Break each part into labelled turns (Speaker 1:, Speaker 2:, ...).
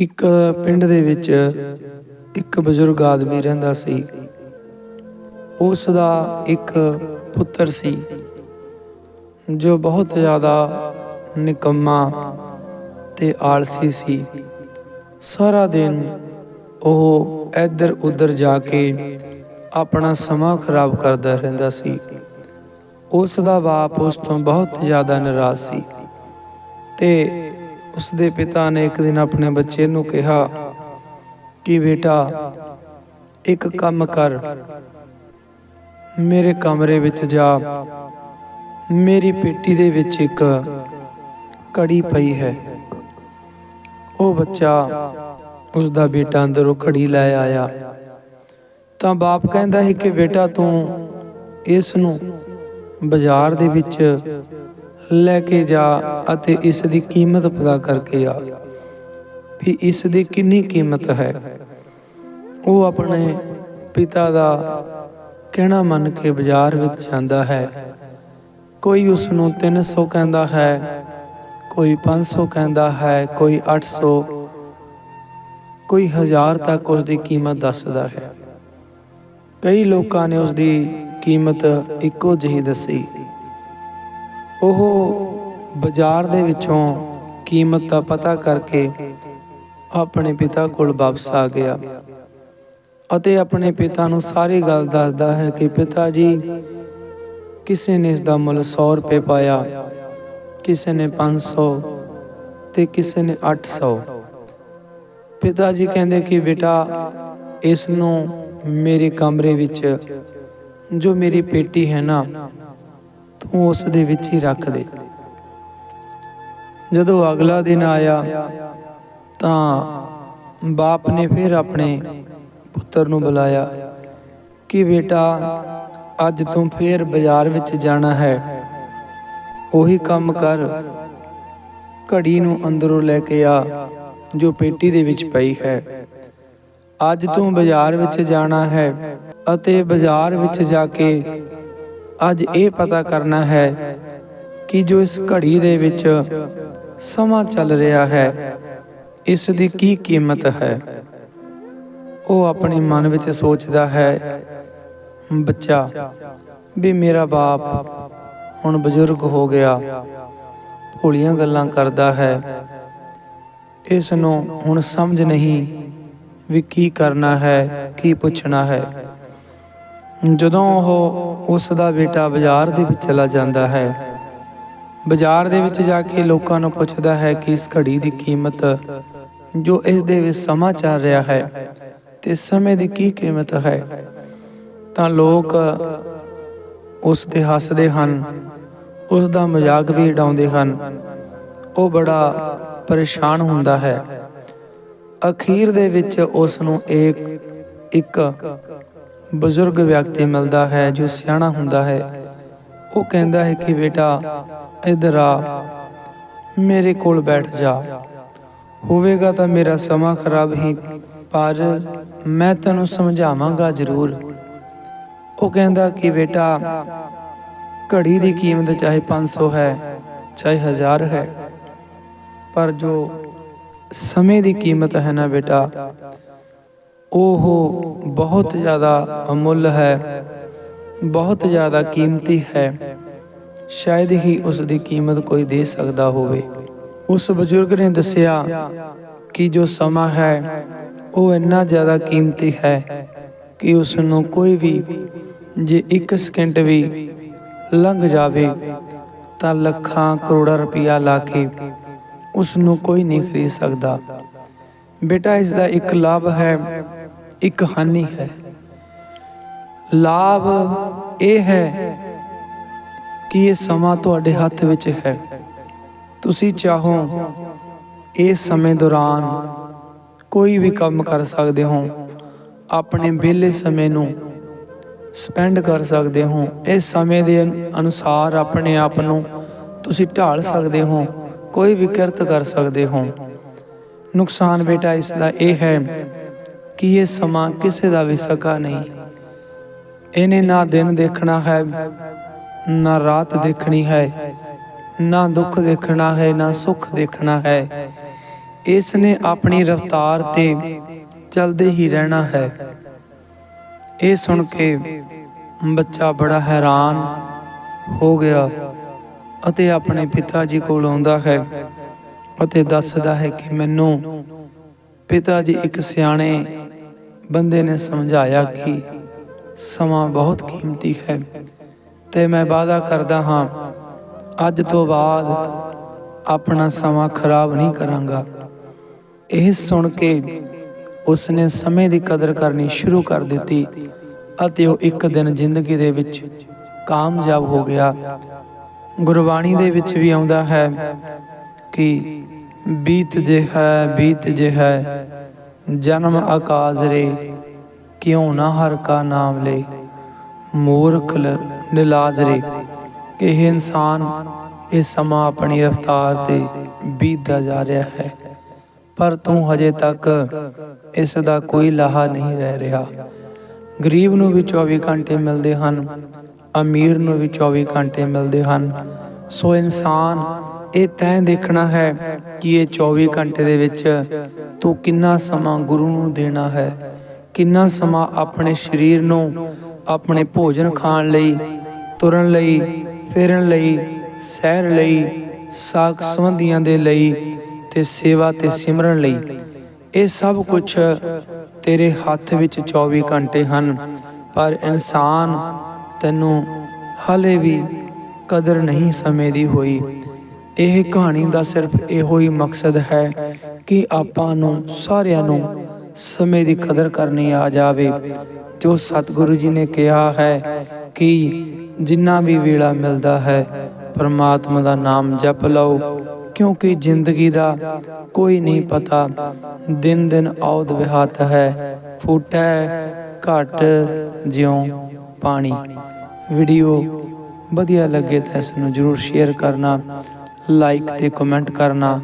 Speaker 1: ਇੱਕ ਪਿੰਡ ਦੇ ਵਿੱਚ ਇੱਕ ਬਜ਼ੁਰਗ ਆਦਮੀ ਰਹਿੰਦਾ ਸੀ। ਉਸ ਦਾ ਇੱਕ ਪੁੱਤਰ ਸੀ, ਜੋ ਬਹੁਤ ਜ਼ਿਆਦਾ ਨਿਕੰਮਾ ਤੇ ਆਲਸੀ ਸੀ। ਸਾਰਾ ਦਿਨ ਉਹ ਇੱਧਰ ਉੱਧਰ ਜਾ ਕੇ ਆਪਣਾ ਸਮਾਂ ਖਰਾਬ ਕਰਦਾ ਰਹਿੰਦਾ ਸੀ। ਉਸ ਦਾ ਬਾਪ ਉਸ ਤੋਂ ਬਹੁਤ ਜ਼ਿਆਦਾ ਨਾਰਾਜ਼ ਸੀ ਤੇ ਉਸ ਦੇ ਪਿਤਾ ਨੇ ਇੱਕ ਦਿਨ ਆਪਣੇ ਬੱਚੇ ਨੂੰ ਕਿਹਾ ਕਿ ਬੇਟਾ, ਇੱਕ ਕੰਮ ਕਰ। ਮੇਰੇ ਕਮਰੇ ਵਿੱਚ ਜਾ। ਮੇਰੀ ਪੇਟੀ ਦੇ ਵਿੱਚ ਇੱਕ ਕੜੀ ਪਈ ਹੈ। ਉਹ ਬੱਚਾ ਉਸ ਦਾ ਬੇਟਾ ਅੰਦਰੋਂ ਘੜੀ ਲੈ ਆਇਆ। ਤਾਂ ਬਾਪ ਕਹਿੰਦਾ ਹੈ ਕਿ ਬੇਟਾ, ਤੂੰ ਇਸ ਨੂੰ ਬਾਜ਼ਾਰ ਦੇ ਵਿੱਚ ਲੈ ਕੇ ਜਾ ਅਤੇ ਇਸ ਦੀ ਕੀਮਤ ਪਤਾ ਕਰਕੇ ਆ ਵੀ ਇਸ ਦੀ ਕਿੰਨੀ ਕੀਮਤ ਹੈ। ਉਹ ਆਪਣੇ ਪਿਤਾ ਦਾ ਕਹਿਣਾ ਮੰਨ ਕੇ ਬਾਜ਼ਾਰ ਵਿੱਚ ਜਾਂਦਾ ਹੈ। ਕੋਈ ਉਸ ਨੂੰ 300 ਕਹਿੰਦਾ ਹੈ, ਕੋਈ 500 ਕਹਿੰਦਾ ਹੈ, ਕੋਈ 800 ਕੋਈ 1000 ਤੱਕ ਉਸ ਦੀ ਕੀਮਤ ਦੱਸਦਾ ਹੈ। ਕਈ ਲੋਕਾਂ ਨੇ ਉਸ ਦੀ ਕੀਮਤ ਇੱਕੋ ਜਿਹੀ ਦੱਸੀ। ਉਹ ਬਾਜ਼ਾਰ ਦੇ ਵਿੱਚੋਂ ਕੀਮਤ ਦਾ ਪਤਾ ਕਰਕੇ ਆਪਣੇ ਪਿਤਾ ਕੋਲ ਵਾਪਸ ਆ ਗਿਆ ਅਤੇ ਆਪਣੇ ਪਿਤਾ ਨੂੰ ਸਾਰੀ ਗੱਲ ਦੱਸਦਾ ਹੈ ਕਿ ਪਿਤਾ ਜੀ, ਕਿਸੇ ਨੇ ਇਸ ਦਾ ਮੁੱਲ 100 ਰੁਪਏ ਪਾਇਆ, ਕਿਸੇ ਨੇ 500 ਤੇ ਕਿਸੇ ਨੇ 800 ਪਿਤਾ ਜੀ ਕਹਿੰਦੇ ਕਿ ਬੇਟਾ, ਇਸ ਨੂੰ ਮੇਰੇ ਕਮਰੇ ਵਿੱਚ, ਜੋ ਮੇਰੀ ਪੇਟੀ ਹੈ ਨਾ ਤੂੰ ਉਸ ਦੇ ਵਿੱਚ ਹੀ ਰੱਖ ਦੇ। ਜਦੋਂ ਅਗਲਾ ਦਿਨ ਆਇਆ, ਤਾਂ ਬਾਪ ਨੇ ਫਿਰ ਆਪਣੇ ਪੁੱਤਰ ਨੂੰ ਬੁਲਾਇਆ ਕਿ ਬੇਟਾ, ਅੱਜ ਤੂੰ ਫੇਰ ਬਾਜ਼ਾਰ ਵਿੱਚ ਜਾਣਾ ਹੈ। ਉਹੀ ਕੰਮ ਕਰ। ਘੜੀ ਨੂੰ ਅੰਦਰੋਂ ਲੈ ਕੇ ਆ, ਜੋ ਪੇਟੀ ਦੇ ਵਿੱਚ ਪਈ ਹੈ। ਅੱਜ ਤੂੰ ਬਾਜ਼ਾਰ ਵਿੱਚ ਜਾਣਾ ਹੈ ਅਤੇ ਬਾਜ਼ਾਰ ਵਿੱਚ ਜਾ ਕੇ ਅੱਜ ਇਹ ਪਤਾ ਕਰਨਾ ਹੈ ਕਿ ਜੋ ਇਸ ਘੜੀ ਦੇ ਵਿੱਚ ਸਮਾਂ ਚੱਲ ਰਿਹਾ ਹੈ, ਇਸ ਦੀ ਕੀ ਕੀਮਤ ਹੈ? ਉਹ ਆਪਣੇ ਮਨ ਵਿੱਚ ਸੋਚਦਾ ਹੈ, ਬੱਚਾ, ਵੀ ਮੇਰਾ ਬਾਪ ਹੁਣ ਬਜ਼ੁਰਗ ਹੋ ਗਿਆ, ਭੋਲੀਆਂ ਗੱਲਾਂ ਕਰਦਾ ਹੈ। ਇਸ ਨੂੰ ਹੁਣ ਸਮਝ ਨਹੀਂ ਵੀ ਕੀ ਕਰਨਾ ਹੈ, ਕੀ ਪੁੱਛਣਾ ਹੈ। ਜਦੋਂ ਉਹ ਉਸ ਦਾ ਬੇਟਾ ਬਾਜ਼ਾਰ ਦੇ ਵਿੱਚ ਚਲਾ ਜਾਂਦਾ ਹੈ, ਬਾਜ਼ਾਰ ਦੇ ਵਿੱਚ ਜਾ ਕੇ ਲੋਕਾਂ ਨੂੰ ਪੁੱਛਦਾ ਹੈ ਕਿ ਇਸ ਘੜੀ ਦੀ ਕੀਮਤ ਜੋ ਇਸ ਦੇ ਵਿੱਚ ਸਮਾਂ ਚੱਲ ਰਿਹਾ ਹੈ ਤੇ ਸਮੇਂ ਦੀ ਕੀ ਕੀਮਤ ਹੈ, ਤਾਂ ਲੋਕ ਉਸ ਦੇ ਹੱਸਦੇ ਹਨ, ਉਸ ਦਾ ਮਜ਼ਾਕ ਵੀ ਉਡਾਉਂਦੇ ਹਨ। ਉਹ ਬੜਾ ਪਰੇਸ਼ਾਨ ਹੁੰਦਾ ਹੈ। ਅਖੀਰ ਦੇ ਵਿੱਚ ਉਸ ਨੂੰ ਇੱਕ ਇੱਕ ਬਜ਼ੁਰਗ ਵਿਅਕਤੀ ਮਿਲਦਾ ਹੈ ਜੋ ਸਿਆਣਾ ਹੁੰਦਾ ਹੈ। ਉਹ ਕਹਿੰਦਾ ਹੈ ਕਿ ਬੇਟਾ, ਇਧਰ ਆ, ਮੇਰੇ ਕੋਲ ਬੈਠ ਜਾ। ਹੋਵੇਗਾ ਤਾਂ ਮੇਰਾ ਸਮਾਂ ਖਰਾਬ ਹੀ, ਪਰ ਮੈਂ ਤੈਨੂੰ ਸਮਝਾਵਾਂਗਾ ਜ਼ਰੂਰ। ਉਹ ਕਹਿੰਦਾ ਕਿ ਬੇਟਾ, ਘੜੀ ਦੀ ਕੀਮਤ ਚਾਹੇ 500 ਹੈ, ਚਾਹੇ 1000 ਹੈ, ਪਰ ਜੋ ਸਮੇਂ ਦੀ ਕੀਮਤ ਹੈ ਨਾ ਬੇਟਾ ਉਹ ਬਹੁਤ ਜ਼ਿਆਦਾ ਅਮੁੱਲ ਹੈ, ਬਹੁਤ ਜ਼ਿਆਦਾ ਕੀਮਤੀ ਹੈ। ਸ਼ਾਇਦ ਹੀ ਉਸ ਦੀ ਕੀਮਤ ਕੋਈ ਦੇ ਸਕਦਾ ਹੋਵੇ। ਉਸ ਬਜ਼ੁਰਗ ਨੇ ਦੱਸਿਆ ਕਿ ਜੋ ਸਮਾਂ ਹੈ, ਉਹ ਇੰਨਾ ਜ਼ਿਆਦਾ ਕੀਮਤੀ ਹੈ ਕਿ ਉਸ ਨੂੰ ਕੋਈ ਵੀ ਜੇ 1 ਸਕਿੰਟ ਵੀ ਲੰਘ ਜਾਵੇ, ਤਾਂ ਲੱਖਾਂ ਕਰੋੜਾਂ ਰੁਪਇਆ ਲਾ ਕੇ ਉਸ ਨੂੰ ਕੋਈ ਨਹੀਂ ਖਰੀਦ ਸਕਦਾ। ਬੇਟਾ, ਇਸ ਦਾ ਇੱਕ ਲਾਭ ਹੈ ਇੱਕ ਹਾਨੀ ਹੈ। ਲਾਭ ਇਹ ਹੈ ਕਿ ਇਹ ਸਮਾਂ ਤੁਹਾਡੇ ਹੱਥ ਵਿੱਚ ਹੈ। ਤੁਸੀਂ ਚਾਹੋ ਇਸ ਸਮੇਂ ਦੌਰਾਨ ਕੋਈ ਵੀ ਕੰਮ ਕਰ ਸਕਦੇ ਹੋ। ਆਪਣੇ ਵਿਹਲੇ ਸਮੇਂ ਨੂੰ ਸਪੈਂਡ ਕਰ ਸਕਦੇ ਹੋ। ਇਸ ਸਮੇਂ ਦੇ ਅਨੁਸਾਰ ਆਪਣੇ ਆਪ ਨੂੰ ਤੁਸੀਂ ਢਾਲ ਸਕਦੇ ਹੋ, ਕੋਈ ਵੀ ਕਿਰਤ ਕਰ ਸਕਦੇ ਹੋ। ਨੁਕਸਾਨ ਬੇਟਾ, ਇਸ ਦਾ ਇਹ ਹੈ ਕਿ ਇਹ ਸਮਾਂ ਕਿਸੇ ਦਾ ਵੀ ਸਕਾ ਨਹੀਂ। ਇਹਨੇ ਨਾ ਦਿਨ ਦੇਖਣਾ ਹੈ, ਨਾ ਰਾਤ ਦੇਖਣੀ ਹੈ, ਨਾ ਦੁੱਖ ਦੇਖਣਾ ਹੈ, ਨਾ ਸੁੱਖ ਦੇਖਣਾ ਹੈ। ਇਸ ਨੇ ਆਪਣੀ ਰਫ਼ਤਾਰ ਤੇ ਚਲਦੇ ਹੀ ਰਹਿਣਾ ਹੈ। ਇਹ ਸੁਣ ਕੇ ਬੱਚਾ ਬੜਾ ਹੈਰਾਨ ਹੋ ਗਿਆ ਅਤੇ ਆਪਣੇ ਪਿਤਾ ਜੀ ਕੋਲ ਆਉਂਦਾ ਹੈ ਅਤੇ ਦੱਸਦਾ ਹੈ ਕਿ ਮੈਨੂੰ ਪਿਤਾ ਜੀ ਇੱਕ ਸਿਆਣੇ ਬੰਦੇ ਨੇ ਸਮਝਾਇਆ ਕਿ ਸਮਾਂ ਬਹੁਤ ਕੀਮਤੀ ਹੈ ਤੇ ਮੈਂ ਵਾਅਦਾ ਕਰਦਾ ਹਾਂ, ਅੱਜ ਤੋਂ ਬਾਅਦ ਆਪਣਾ ਸਮਾਂ ਖਰਾਬ ਨਹੀਂ ਕਰਾਂਗਾ। ਇਹ ਸੁਣ ਕੇ ਉਸਨੇ ਸਮੇਂ ਦੀ ਕਦਰ ਕਰਨੀ ਸ਼ੁਰੂ ਕਰ ਦਿੱਤੀ ਅਤੇ ਉਹ ਇੱਕ ਦਿਨ ਜ਼ਿੰਦਗੀ ਦੇ ਵਿੱਚ ਕਾਮਯਾਬ ਹੋ ਗਿਆ। ਗੁਰਬਾਣੀ ਦੇ ਵਿੱਚ ਵੀ ਆਉਂਦਾ ਹੈ ਕਿ ਬੀਤ ਜੇ ਹੈ, ਬੀਤ ਜੇ ਹੈ। ਜਨਮ ਆਕਾਜ ਰੇ, ਕਿਉਂ ਨਾ ਹਰ ਕਾ ਨਾਮ ਲੈ। ਮੂਰਖ ਨਿਲਾਜ ਰੇ ਇਹ ਇਨਸਾਨ ਇਹ ਸਮਾਂ ਆਪਣੀ ਰਫ਼ਤਾਰ ਤੇ ਬੀਤਦਾ ਜਾ ਰਿਹਾ ਹੈ। ਪਰ ਤੂੰ ਹਜੇ ਤੱਕ ਇਸ ਦਾ ਕੋਈ ਲਾਹਾ ਨਹੀਂ ਰਹਿ ਰਿਹਾ। ਗਰੀਬ ਨੂੰ ਵੀ 24 ਘੰਟੇ ਮਿਲਦੇ ਹਨ, ਅਮੀਰ ਨੂੰ ਵੀ 24 ਘੰਟੇ ਮਿਲਦੇ ਹਨ। ਸੋ ਇਨਸਾਨ ਇਹ ਤੈਂ ਦੇਖਣਾ ਹੈ ਕਿ ਇਹ 24 ਘੰਟੇ ਦੇ ਵਿੱਚ ਤੂੰ ਕਿੰਨਾ ਸਮਾਂ ਗੁਰੂ ਨੂੰ ਦੇਣਾ ਹੈ, ਕਿੰਨਾ ਸਮਾਂ ਆਪਣੇ ਸਰੀਰ ਨੂੰ, ਆਪਣੇ ਭੋਜਨ ਖਾਣ ਲਈ, ਤੁਰਨ ਲਈ, ਫਿਰਨ ਲਈ, ਸੈਰ ਲਈ ਸਾਖ ਸੰਬੰਧੀਆਂ ਦੇ ਲਈ ਤੇ ਸੇਵਾ ਤੇ ਸਿਮਰਨ ਲਈ। ਇਹ ਸਭ ਕੁਝ ਤੇਰੇ ਹੱਥ ਵਿੱਚ 24 ਘੰਟੇ ਹਨ, ਪਰ ਇਨਸਾਨ ਤੈਨੂੰ ਹਲੇ ਵੀ ਕਦਰ ਨਹੀਂ ਸਮੇਂ ਦੀ ਹੋਈ। ਇਹ ਕਹਾਣੀ ਦਾ ਸਿਰਫ ਇਹੋ ਹੀ ਮਕਸਦ ਹੈ ਕਿ ਆਪਾਂ ਨੂੰ ਸਾਰਿਆਂ ਨੂੰ ਸਮੇਂ ਦੀ ਕਦਰ ਕਰਨੀ ਆ ਜਾਵੇ। ਜੋ ਸਤਿਗੁਰੂ ਜੀ ਨੇ ਕਿਹਾ ਹੈ ਕਿ ਜਿੰਨਾ ਵੀ ਵੇਲਾ ਮਿਲਦਾ ਹੈ, ਪਰਮਾਤਮਾ ਦਾ ਨਾਮ ਜਪ ਲਓ, ਕਿਉਂਕਿ ਜ਼ਿੰਦਗੀ ਦਾ ਕੋਈ ਨਹੀਂ ਪਤਾ ਦਿਨ ਦਿਨ ਔਦ ਵਿਹਾਤ ਹੈ, ਫੂਟੈ, ਘਟ, ਜਿਉ ਪਾਣੀ। ਵੀਡੀਓ ਵਧੀਆ ਲੱਗੇ ਤਾਂ ਇਸ ਨੂੰ ਜਰੂਰ ਸ਼ੇਅਰ ਕਰਨਾ। ਲਾਈਕ ਤੇ ਕਮੈਂਟ ਕਰਨਾ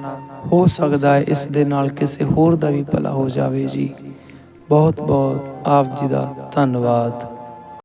Speaker 1: ਹੋ ਸਕਦਾ ਹੈ, ਇਸ ਦੇ ਨਾਲ ਕਿਸੇ ਹੋਰ ਦਾ ਵੀ ਭਲਾ ਹੋ ਜਾਵੇ ਜੀ। ਬਹੁਤ ਬਹੁਤ ਆਪ ਜੀ ਦਾ ਧੰਨਵਾਦ।